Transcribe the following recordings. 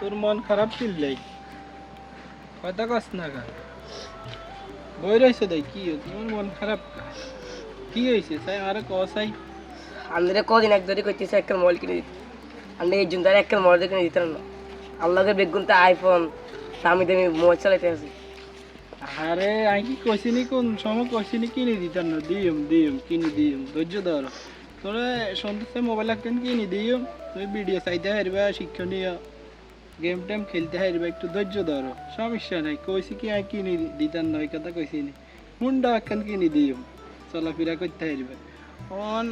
তোর মন খারাপ ফিরলাই কথা কস না গা বই রয়েছে দেখ কি তোর মন খারাপ কা? হয়েছে? সাই আরে কসাই আমাদের কদিন এক ধরে করতেছে একটা মোবাইল কিনে দিতে। আমি এই জন্য একটা মোবাইল কিনে দিতাম না। আল্লাহকে বেগুন তো আইফোন দামি দামি মোবাইল চালাইতে আছে। আরে আমি কি কইছিনি কোন সময়? কইছিনি কিনে দিতাম না। দিম দিম কিনে দিম ধৈর্য ধর। তোরা সন্ধ্যে মোবাইল একখান কিনে দিম তুই ভিডিও চাইতে হারবা শিক্ষণীয় গেম টেম খেলতে হারবা একটু ধৈর্য ধরো। সমস্যা নাই, কইছি কি আমি কিনে দিতাম না, ওই কথা কইছিনি হুন্ডা একখান কিনে দিম চলাফেরা করতে হারবা অন,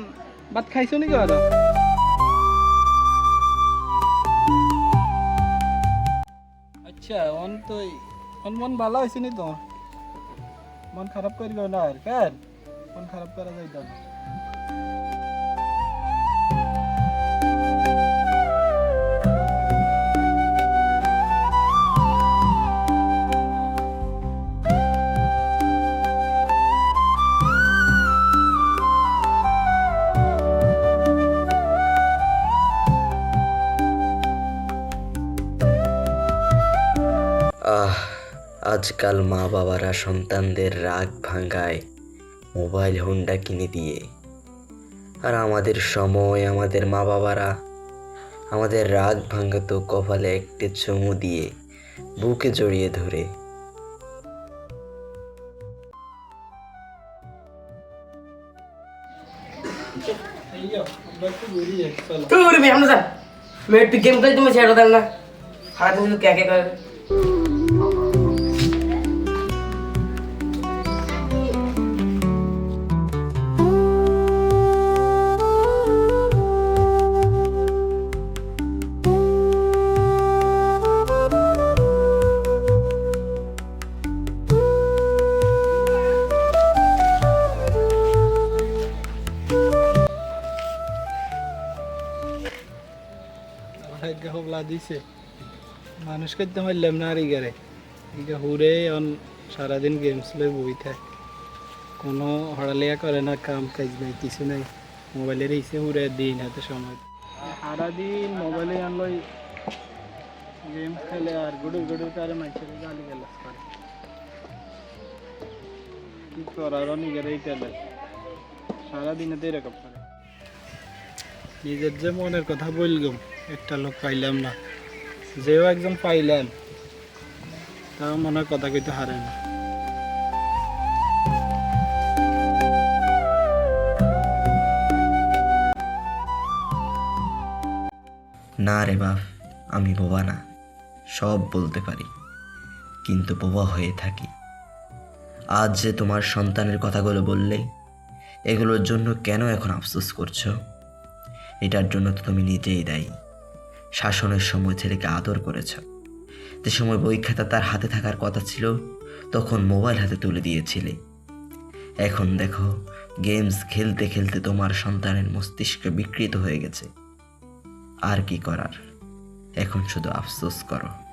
ভাত খাইছো নাকি আর আচ্ছা অন তো অন মন ভালো হয়েছে নি তো? মন খারাপ করি না আর কেন মন খারাপ করা যাইত আজকাল মা বাবারা সন্তানদের রাগ ভাঙ্গায়, মোবাইল হোন্ডা কিনে দিয়ে। আর আমাদের সময় আমাদের মা বাবারা আমাদের রাগ ভাঙ্গাতো কপালে একটি চুমু দিয়ে, বুকে জড়িয়ে ধরে। তুই আমরা তুই গেম খেলে তুমি ছেড়ে দেন না। সারাদিন কে কে করে হবলা দিছে। মানুষ করতে পারলাম না আর ইগারে ইগা হুরে অন সারাদিন গেমস লই বই থাকে। কোনো হড়ালিয়া করে না, কাম কাজ নাই, কিছু নাই। মোবাইলের ইসে হুরে দিন হাতে সময়। সারাদিন মোবাইলে আনলই গেম খেলে আর গুডুর গুডুর করে মানুষের গালি গালাজ করে। কি তো করে। নিজের যে মনের কথা বললাম একটা লোক পাইলাম না। যেও একজন পাইলেন। তাও মনে কথা কইতে হারে না। না রে বাপ, আমি বোবা না। সব বলতে পারি। কিন্তু বোবা হয়ে থাকি। আজ যে তোমার সন্তানের কথাগুলো বললে, এগুলোর জন্য কেন এখন আফসোস করছ? এটার জন্য তো তুমি নিজেই দায়ী। শাসনের সময় ছেলেকে আদর করেছ। যে সময় বই খাতা তার হাতে থাকার কথা ছিল, তখন মোবাইল হাতে তুলে দিয়েছিলে। এখন দেখো, গেমস খেলতে খেলতে তোমার সন্তানের মস্তিষ্ক বিকৃত হয়ে গেছে। আর কি করার? এখন শুধু আফসোস করো।